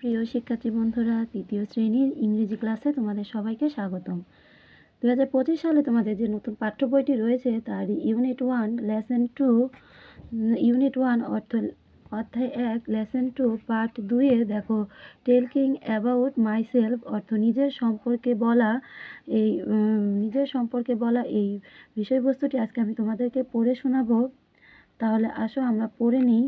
প্রিয় শিক্ষার্থী বন্ধুরা, তৃতীয় শ্রেণির ইংরেজি ক্লাসে তোমাদের সবাইকে স্বাগতম। দু হাজার পঁচিশ সালে তোমাদের যে নতুন পাঠ্য বইটি রয়েছে, তার unit one lesson two unit one অর্থ, অধ্যায় এক লেসন টু পার্ট দুইয়ে দেখো টেলকিং অ্যাবাউট মাই সেলফ অর্থ নিজের সম্পর্কে বলা, এই নিজের সম্পর্কে বলা এই বিষয়বস্তুটি আজকে আমি তোমাদেরকে পড়ে শোনাবো। তাহলে আসো, আমরা পড়ে নিই।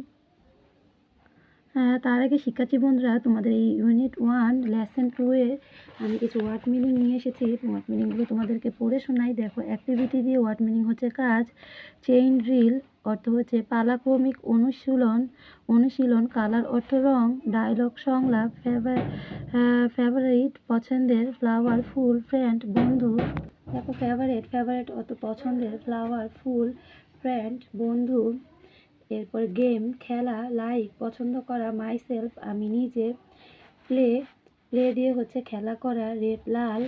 তার আগে শিক্ষার্থী বন্ধুরা, তোমাদের এই ইউনিট ওয়ান লেসন টু এর আমি কিছু ওয়ার্ড মিনিং নিয়ে এসেছি। ওয়ার্ড মিনিংগুলো তোমাদেরকে পড়ে শোনাই। দেখো অ্যাক্টিভিটি দিয়ে ওয়ার্ড মিনিং হচ্ছে কাজ। চেইন ড্রিল অর্থ হচ্ছে পালাক্রমিক অনুশীলন। অনুশীলন কালার অর্থ রং। ডায়লগ সংলাপ ফেভার ফেভারিট পছন্দের ফ্লাওয়ার ফুল ফ্রেন্ড বন্ধু। দেখো ফেভারিট ফেভারিট অত পছন্দের ফ্লাওয়ার ফুল ফ্রেন্ড বন্ধু। এরপর গেম, খেলা লাইক পছন্দ করা মাই সেলফ আমি নিজে প্লে প্লে দিয়ে হচ্ছে খেলা করা রেড লাল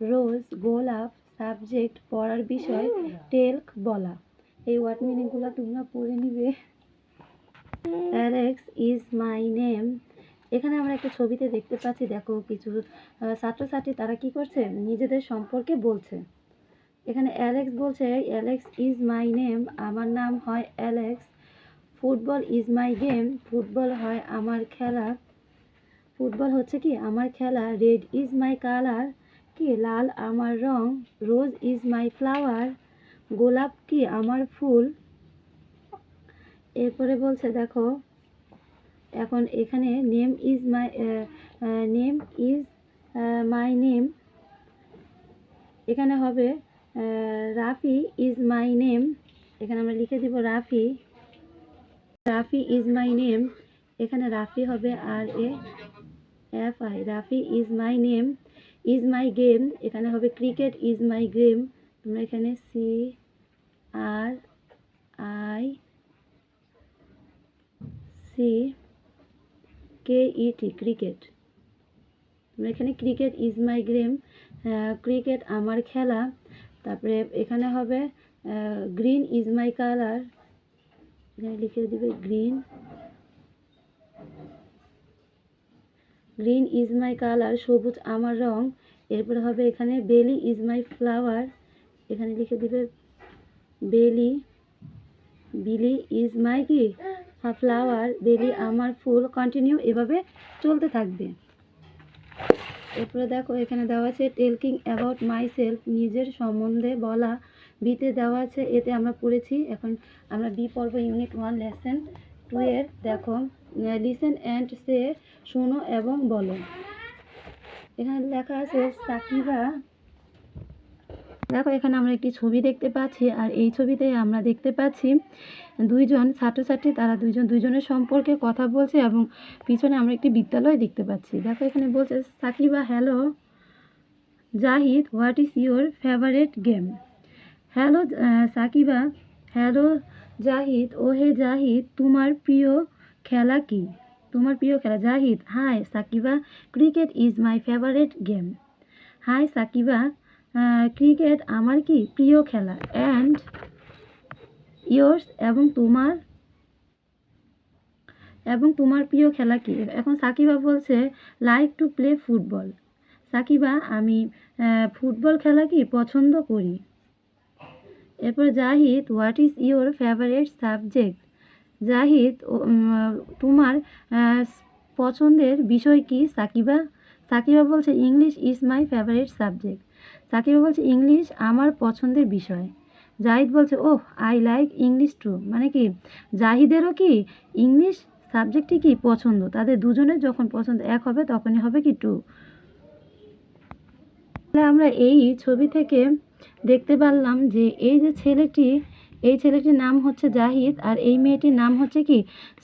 রোজ গোলাপ সাবজেক্ট পড়ার বিষয় টেলক বলা। এই ওয়ার্ড মিনিংগুলো তোমরা পড়ে নিবে। অ্যালেক্স ইজ মাই নেম এখানে আমরা একটা ছবিতে দেখতে পাচ্ছি, দেখো কিছু ছাত্রছাত্রী তারা কি করছে? নিজেদের সম্পর্কে বলছে। এখানে অ্যালেক্স বলছে অ্যালেক্স ইজ মাই নেম আমার নাম হয় Alex football is my game football হয় আমার খেলা। ফুটবল হচ্ছে কি? আমার খেলা। রেড ইজ মাই কালার কি? লাল আমার রং। রোজ ইজ মাই ফ্লাওয়ার গোলাপ কি? আমার ফুল। এরপরে বলছে, দেখো, এখন এখানে name is my name is my name এখানে হবে রাফি ইজ মাই নেম এখানে আমরা লিখে দিব Rafi. Rafi is my name. এখানে রাফি হবে R A F I. Rafi is my name, is my game. এখানে হবে ক্রিকেট, ইজ মাই গেম। তোমরা এখানে C R I C K E T, cricket. তোমরা এখানে cricket is my game cricket আমার খেলা। তারপরে এখানে হবে গ্রিন ইজ মাই কালার। এখানে লিখে দিবে green green is my colour সবুজ আমার রং। এরপরে হবে এখানে বেলি ইজ মাই ফ্লাওয়ার এখানে লিখে দিবে বেলি বিলি ইজ মাই কি? ফ্লাওয়ার বেলি আমার ফুল। কন্টিনিউ এভাবে চলতে থাকবে। এরপরে দেখো এখানে দেওয়া আছে টেলকিং অ্যাবাউট মাই সেলফ নিজের সম্বন্ধে বলা। বিতে দেওয়া আছে, এতে আমরা পড়েছি। এখন আমরা বি পর্ব ইউনিট ওয়ান, লেসন টু এর। দেখো, লিসেন অ্যান্ড সে শোনো এবং বলো। এখানে লেখা আছে, সাকিবা। দেখো, এখানে আমরা একটি ছবি দেখতে পাচ্ছি, আর এই ছবিতে আমরা দেখতে পাচ্ছি দুইজন ছাত্রছাত্রী, তারা দুইজন দুইজনের সম্পর্কে কথা বলছে এবং পিছনে আমরা একটি বিদ্যালয় দেখতে পাচ্ছি। দেখো, এখানে বলছে, Sakiba hello Zahid what is your favourite game hello Sakiba. Hello, Zahid. ও হে জাহিদ, তোমার প্রিয় খেলা কি? তোমার প্রিয় খেলা। Zahid hi Sakiba. Cricket is my favourite game hi Sakiba. Cricket আমার কি প্রিয় খেলা? অ্যান্ড ইয়োর্স এবং তোমার? এবং তোমার প্রিয় খেলা কি? এখন সাকিবা বলছে like to play football Sakiba, আমি ফুটবল খেলা কি পছন্দ করি? এরপর Zahid what is your favourite subject Zahid তোমার পছন্দের বিষয় কি? সাকিবা? সাকিবা বলছে English is my favourite subject Sakiba বলছে ইংলিশ আমার পছন্দের বিষয়. জাহিদ বলছে oh I like English too মানে কি, জাহিদেরও কি ইংলিশ সাবজেক্টই কি পছন্দ? তাদের দুজনের যখন পছন্দ এক হবে, তখনই হবে কি টু আমরা এই ছবি থেকে দেখতে পারলাম যে এই যে ছেলেটি, এই ছেলেটির নাম হচ্ছে জাহিদ আর এই মেয়েটির নাম হচ্ছে কি?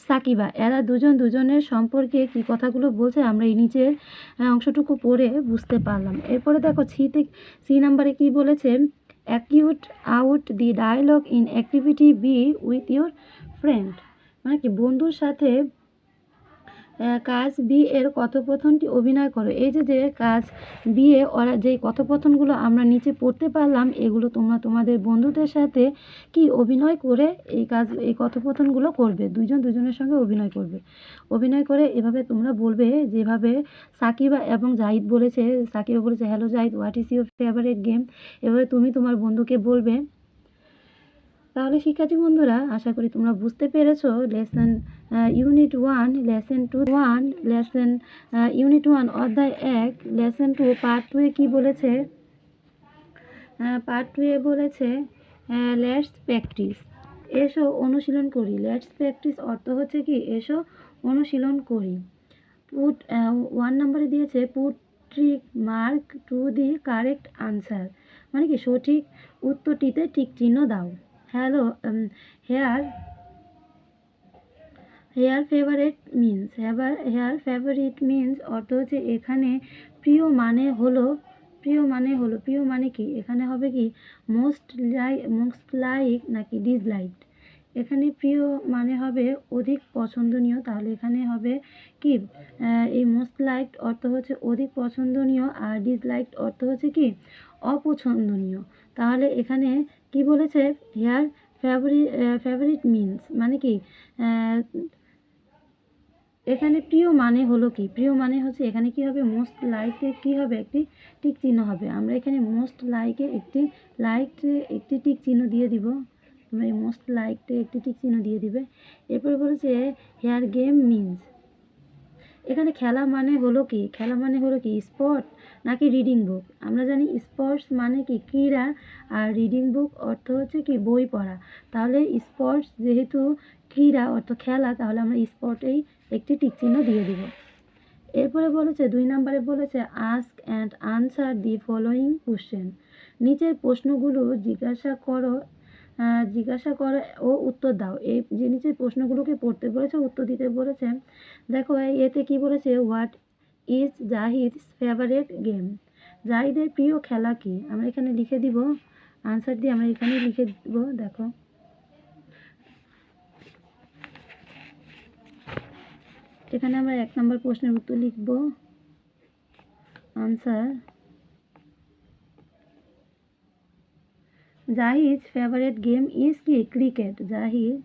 সাকিবা। এরা দুজন দুজনের সম্পর্কে কি কথাগুলো বলছে আমরা এই নিচের অংশটুকু পড়ে বুঝতে পারলাম। এরপরে দেখো সিতে সি নাম্বারে কি বলেছে? Act out the dialogue in activity B with your friend মানে কি, বন্ধুর সাথে কাজ বি এর কথোপকথনটি অভিনয় করো। এই যে যে কাজ বি এ ওরা যেই কথোপকথনগুলো আমরা নিচে পড়তে পারলাম, এগুলো তোমরা তোমাদের বন্ধুদের সাথে কি অভিনয় করে এই কাজ, এই কথোপকথনগুলো করবে? দুজন দুজনের সঙ্গে অভিনয় করবে। অভিনয় করে এভাবে তোমরা বলবে যেভাবে সাকিবা এবং জাহিদ বলেছে, সাকিবা বলেছে hello Zahid what is your favourite game এভাবে তুমি তোমার বন্ধুকে বলবে। তাহলে শিক্ষার্থী বন্ধুরা, আশা করি তোমরা বুঝতে পেরেছ lesson unit one lesson two one lesson unit one অধ্যায় এক লেসন টু পার্ট টুয়ে কী বলেছে? পার্ট টুয়ে বলেছে লেটস প্র্যাকটিস এসো, অনুশীলন করি। লেটস প্র্যাকটিস অর্থ হচ্ছে কি? এসো, অনুশীলন করি। পুট ওয়ান নাম্বারে দিয়েছে put tick mark to the correct answer মানে কি? সঠিক উত্তরটিতে টিক চিহ্ন দাও। Hello here here favourite means here here favourite means অর্থ হচ্ছে এখানে প্রিয় মানে হলো, প্রিয় মানে হলো, প্রিয় মানে কি? এখানে হবে কি মোস্ট লাইক মোস্ট লাইক নাকি ডিসলাইক এখানে প্রিয় মানে হবে অধিক পছন্দনীয়, তাহলে এখানে হবে কি? এই মোস্ট লাইকড অর্থ হচ্ছে অধিক পছন্দনীয় আর ডিসলাইকড অর্থ হচ্ছে কি? অপছন্দনীয়। তাহলে এখানে কি বলেছে? হেয়ার ফেভারিট ফেভারিট মিন্স মানে কি? এখানে প্রিয় মানে হলো কি? প্রিয় মানে হচ্ছে এখানে কি হবে? মোস্ট লাইকে কি হবে? একটি টিক চিহ্ন হবে। আমরা এখানে মোস্ট লাইকে একটি লাইক একটি টিক চিহ্ন দিয়ে দিব। তোমরা এই মোস্ট লাইকতে একটি টিক চিহ্ন দিয়ে দিবে। এরপরে বলেছে হেয়ার গেম মিন্স এখানে খেলা মানে হলো কি? খেলা মানে হলো কি? স্পোর্ট নাকি রিডিং বুক আমরা জানি স্পোর্টস মানে কি? ক্রীড়া। আর রিডিং বুক অর্থ হচ্ছে কি? বই পড়া। তাহলে স্পোর্টস যেহেতু ক্রীড়া অর্থ খেলা, তাহলে আমরা স্পোর্টেই একটি টিক চিহ্ন দিয়ে দিব। এরপরে বলেছে, দুই নম্বরে বলেছে ask and answer the following question নিচের প্রশ্নগুলো জিজ্ঞাসা করো জিজ্ঞাসা করো, ও উত্তর দাও। এই যে নিচের প্রশ্নগুলোকে পড়তে বলেছে, উত্তর দিতে বলেছে, দেখো এতে কি বলেছে? What is Zahid favourite game জাহিদের প্রিয় খেলা কি? আমরা এখানে লিখে দিব। আনসার দিয়ে আমরা এখানে লিখে দিব, দেখো। এখানে আমরা এক নম্বর প্রশ্নের উত্তর লিখব। Answer Zahid favourite game is কি cricket Zahid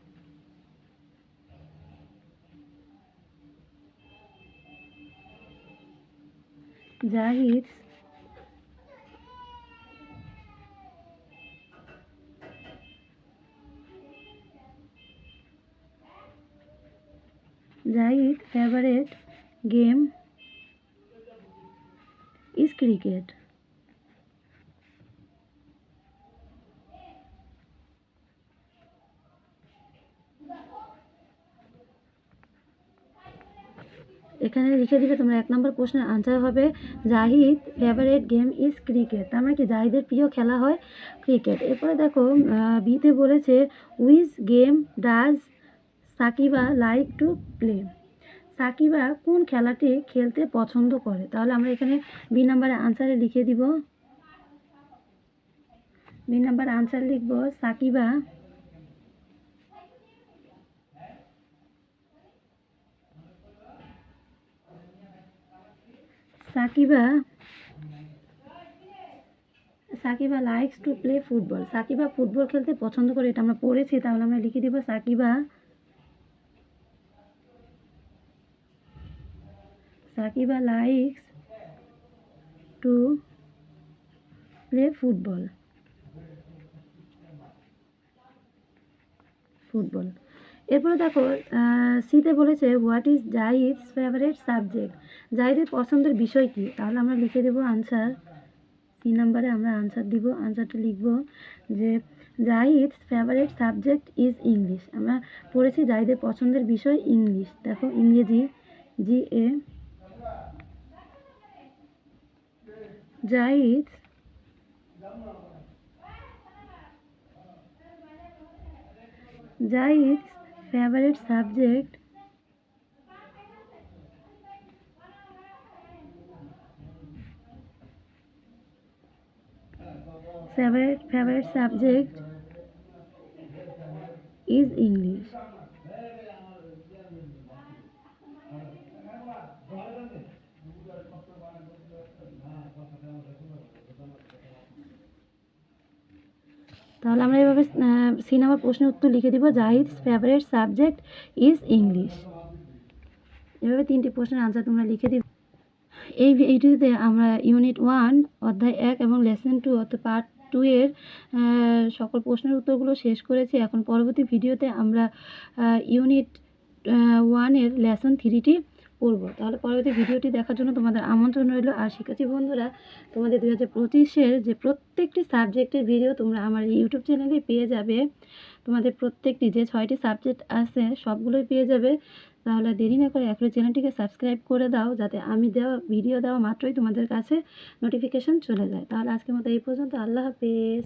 Zahid Zahid favourite game is cricket এখানে লিখে দিবে, তোমরা এক নম্বর প্রশ্নের আনসার হবে, Zahid favourite game is cricket তার মানে কি? জাহিদের প্রিয় খেলা হয় ক্রিকেট এরপরে দেখো বিতে বলেছে which game does Sakiba like to play Sakiba কোন খেলাটি খেলতে পছন্দ করে? তাহলে আমরা এখানে বি নাম্বারে আনসারে লিখে দিব। বি নাম্বার আনসার লিখব, Sakiba Sakiba Sakiba likes to play football Sakiba football খেলতে পছন্দ করে, এটা আমরা পড়েছি, তাহলে আমরা লিখে দিব Sakiba. Sakiba likes to play football football এরপরে দেখো সিতে বলেছে what is Zahid's favourite subject জাহিদের পছন্দের বিষয় কি? তাহলে আমরা লিখে দেবো আনসার সি নাম্বারে আমরা আনসার দিব। আনসারটা লিখব যে Zahid's favourite subject is English আমরা পড়েছি জাহিদের পছন্দের বিষয় ইংলিশ দেখো, ইংরেজি জি এ Zahid জাহিদ's favorite subject? Favorite favorite subject is English তাহলে আমরা এভাবে সি নাম্বার প্রশ্নের উত্তর লিখে দিব। Zahid's favourite subject is English এভাবে তিনটি প্রশ্নের আনসার তোমরা লিখে দিবে। এই ভিডিওতে আমরা ইউনিট ওয়ান অধ্যায় এক এবং লেসন টু অর্থাৎ পার্ট টু এর সকল প্রশ্নের উত্তরগুলো শেষ করেছি। এখন পরবর্তী ভিডিওতে আমরা ইউনিট ওয়ানের লেসন থ্রিটি পড়ব তাহলে পরবর্তী ভিডিওটি দেখার জন্য তোমাদের আমন্ত্রণ রইল। আর শিক্ষার্থী বন্ধুরা, তোমাদের দু হাজার পঁচিশের যে প্রত্যেকটি সাবজেক্টের ভিডিও তোমরা আমার ইউটিউব চ্যানেলে পেয়ে যাবে। তোমাদের প্রত্যেকটি যে ছয়টি সাবজেক্ট আছে, সবগুলোই পেয়ে যাবে। তাহলে দেরি না করে এখনই চ্যানেলটিকে সাবস্ক্রাইব করে দাও, যাতে আমি দেওয়া ভিডিও দেওয়া মাত্রই তোমাদের কাছে নোটিফিকেশন চলে যায়। তাহলে আজকের মতো এই পর্যন্ত। আল্লাহ হাফেজ।